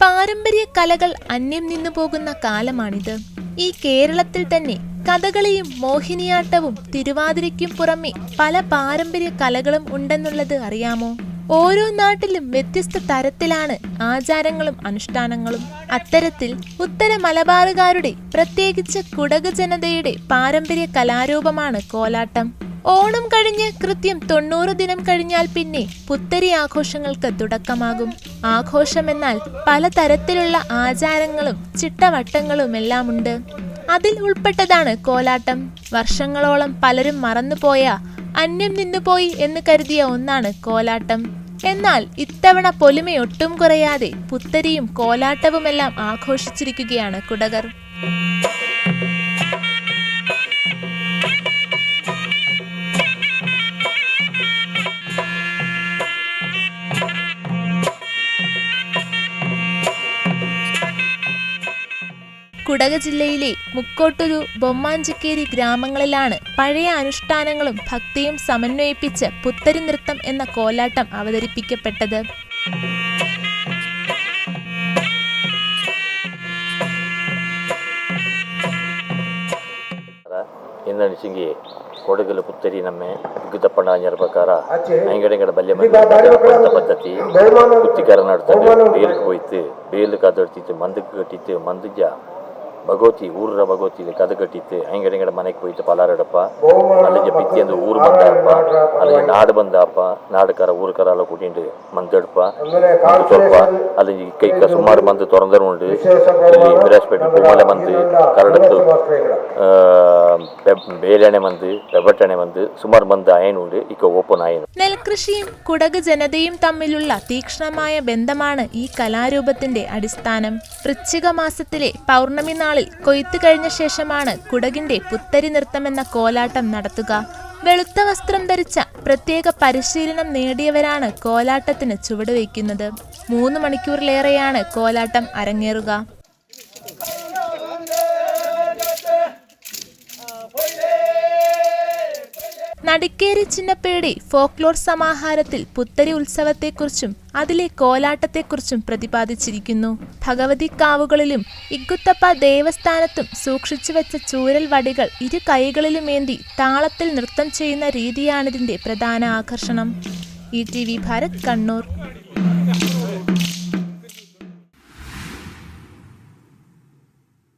പാരമ്പര്യ കലകൾ അന്യം നിന്നു പോകുന്ന കാലമാണിത്. ഈ കേരളത്തിൽ തന്നെ കഥകളിയും മോഹിനിയാട്ടവും തിരുവാതിരയ്ക്കും പുറമെ പല പാരമ്പര്യ കലകളും ഉണ്ടെന്നുള്ളത് അറിയാമോ? ഓരോ നാട്ടിലും വ്യത്യസ്ത തരത്തിലാണ് ആചാരങ്ങളും അനുഷ്ഠാനങ്ങളും. അത്തരത്തിൽ ഉത്തര മലബാറുകാരുടെ പ്രത്യേകിച്ച് കുടക് ജനതയുടെ പാരമ്പര്യ കലാരൂപമാണ് കോലാട്ടം. ഓണം കഴിഞ്ഞ് കൃത്യം തൊണ്ണൂറ് ദിനം കഴിഞ്ഞാൽ പിന്നെ പുത്തരി ആഘോഷങ്ങൾക്ക് തുടക്കമാകും. ആഘോഷമെന്നാൽ പലതരത്തിലുള്ള ആചാരങ്ങളും ചിട്ടവട്ടങ്ങളും എല്ലാം ഉണ്ട് അതിൽ ഉൾപ്പെട്ടതാണ് കോലാട്ടം. വർഷങ്ങളോളം പലരും മറന്നുപോയ അന്യം നിന്നുപോയി എന്ന് കരുതിയ ഒന്നാണ് കോലാട്ടം. എന്നാൽ ഇത്തവണ പൊലിമയൊട്ടും കുറയാതെ പുത്തരിയും കോലാട്ടവുമെല്ലാം ആഘോഷിച്ചിരിക്കുകയാണ് കുടകർ. കുടക ജില്ലയിലെ മുക്കോട്ടൊരു ബൊമ്മാഞ്ചിക്കേരി ഗ്രാമങ്ങളിലാണ് പഴയ അനുഷ്ഠാനങ്ങളും ഭക്തിയും സമന്വയിപ്പിച്ച് പുത്തരി നൃത്തം എന്ന കോലാട്ടം അവതരിപ്പിക്കപ്പെട്ടത്. ഇന്നടിച്ചെങ്കിൽ ಕೊಡಗಲ ಪುತ್ತರಿ ನಮ್ಮೆ ಗುದ್ದಪ್ಪಣ್ಣ ಜರಪಕಾರ ಅಂಗಡಿಗಳ ಬಲ್ಯ ಪದ್ಧತಿ ಕುತ್ತಿಕಾರ ನಡ್ತಾರೆ ಬೇಲಕ್ಕೆ ಹೋಯ್ತು ಬೇಲು ಕಾದೊಡ್ತಿತ್ತು ഭഗവതി ഊർറ ഭഗവതി കഥ കെട്ടിട്ട് അങ്ങനെ ഇങ്ങനെ മനക്ക് പോയിട്ട് പലാരടപ്പ അല്ലെങ്കിൽ പിത്തി എന്ത് ഊർ ബന്ധാപ്പ അല്ലെങ്കിൽ നാട് ബന്ധാപ്പ നാടുക്കാരെ ഊർക്കാരെല്ലാം കൂട്ടിട്ട് മന്തെടുപ്പ തുറപ്പ അല്ലെങ്കിൽ കൈക്ക സുമാർ മന്ത് തുറന്നുണ്ട് ബിരാജ്പേട്ട് കുമല മന്ത് കരടത്ത് നെൽകൃഷിയും കുടക് ജനതയും തമ്മിലുള്ള തീക്ഷ്ണമായ ബന്ധമാണ് ഈ കലാരൂപത്തിന്റെ അടിസ്ഥാനം. വൃശ്ചിക മാസത്തിലെ പൗർണമി നാളിൽ കൊയ്ത്തു കഴിഞ്ഞ ശേഷമാണ് കുടകിന്റെ പുത്തരി നൃത്തമെന്ന കോലാട്ടം നടത്തുക. വെളുത്ത വസ്ത്രം ധരിച്ച പ്രത്യേക പരിശീലനം നേടിയവരാണ് കോലാട്ടത്തിന് ചുവടുവയ്ക്കുന്നത് മൂന്ന് മണിക്കൂറിലേറെയാണ് കോലാട്ടം അരങ്ങേറുക. നടിക്കേരി ചിന്നപ്പയുടെ ഫോക്ലോർ സമാഹാരത്തിൽ പുത്തരി ഉത്സവത്തെക്കുറിച്ചും അതിലെ കോലാട്ടത്തെക്കുറിച്ചും പ്രതിപാദിച്ചിരിക്കുന്നു. ഭഗവതി കാവുകളിലും ഇഗുത്തപ്പ ദേവസ്ഥാനത്തും സൂക്ഷിച്ചു വെച്ച ചൂരൽ വടികൾ ഇരു കൈകളിലുമേന്തി താളത്തിൽ നൃത്തം ചെയ്യുന്ന രീതിയാണിതിന്റെ പ്രധാന ആകർഷണം. E T V Bharat Kannur.